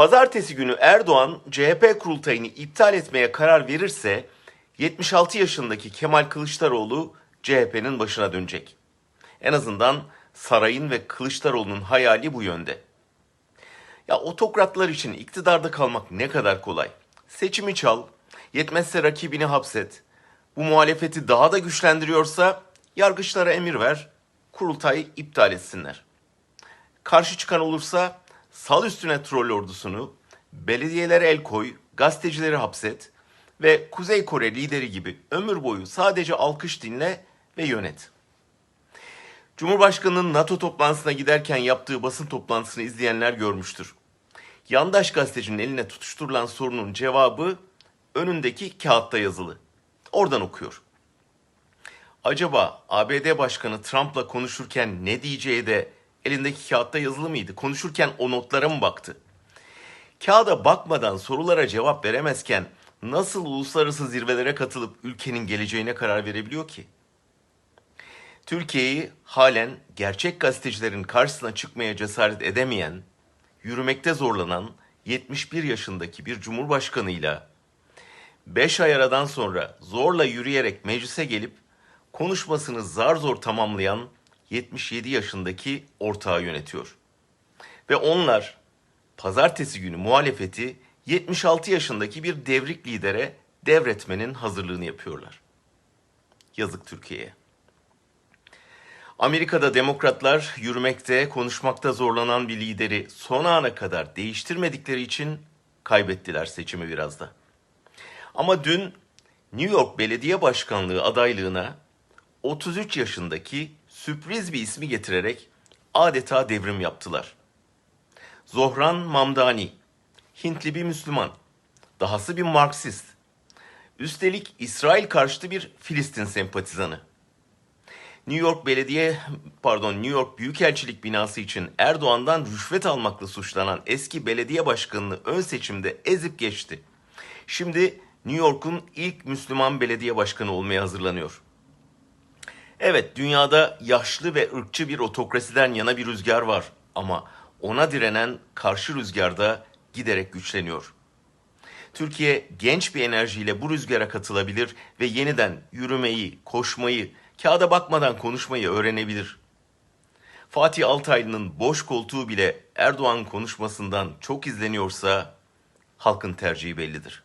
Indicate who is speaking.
Speaker 1: Pazartesi günü Erdoğan CHP kurultayını iptal etmeye karar verirse 76 yaşındaki Kemal Kılıçdaroğlu CHP'nin başına dönecek. En azından sarayın ve Kılıçdaroğlu'nun hayali bu yönde. Ya otokratlar için iktidarda kalmak ne kadar kolay. Seçimi çal, yetmezse rakibini hapset. Bu muhalefeti daha da güçlendiriyorsa yargıçlara emir ver, kurultayı iptal etsinler. Karşı çıkan olursa sal üstüne troll ordusunu, belediyelere el koy, gazetecileri hapset ve Kuzey Kore lideri gibi ömür boyu sadece alkış dinle ve yönet. Cumhurbaşkanının NATO toplantısına giderken yaptığı basın toplantısını izleyenler görmüştür. Yandaş gazetecinin eline tutuşturulan sorunun cevabı önündeki kağıtta yazılı. Oradan okuyor. Acaba ABD Başkanı Trump'la konuşurken ne diyeceği de elindeki kağıtta yazılı mıydı? Konuşurken o notlara mı baktı? Kağıda bakmadan sorulara cevap veremezken nasıl uluslararası zirvelere katılıp ülkenin geleceğine karar verebiliyor ki? Türkiye'yi halen gerçek gazetecilerin karşısına çıkmaya cesaret edemeyen, yürümekte zorlanan 71 yaşındaki bir cumhurbaşkanıyla 5 ay aradan sonra zorla yürüyerek meclise gelip konuşmasını zar zor tamamlayan 77 yaşındaki ortağı yönetiyor. Ve onlar pazartesi günü muhalefeti 76 yaşındaki bir devrik lidere devretmenin hazırlığını yapıyorlar. Yazık Türkiye'ye. Amerika'da demokratlar yürümekte, konuşmakta zorlanan bir lideri son ana kadar değiştirmedikleri için kaybettiler seçimi biraz da. Ama dün New York Belediye Başkanlığı adaylığına 33 yaşındaki sürpriz bir ismi getirerek adeta devrim yaptılar. Zohran Mamdani, Hintli bir Müslüman, dahası bir Marksist. Üstelik İsrail karşıtı bir Filistin sempatizanı. New York Belediye, pardon New York Büyükelçilik binası için Erdoğan'dan rüşvet almakla suçlanan eski belediye başkanını ön seçimde ezip geçti. Şimdi New York'un ilk Müslüman belediye başkanı olmaya hazırlanıyor. Evet, dünyada yaşlı ve ırkçı bir otokrasiden yana bir rüzgar var ama ona direnen karşı rüzgarda giderek güçleniyor. Türkiye genç bir enerjiyle bu rüzgara katılabilir ve yeniden yürümeyi, koşmayı, kağıda bakmadan konuşmayı öğrenebilir. Fatih Altaylı'nın boş koltuğu bile Erdoğan konuşmasından çok izleniyorsa halkın tercihi bellidir.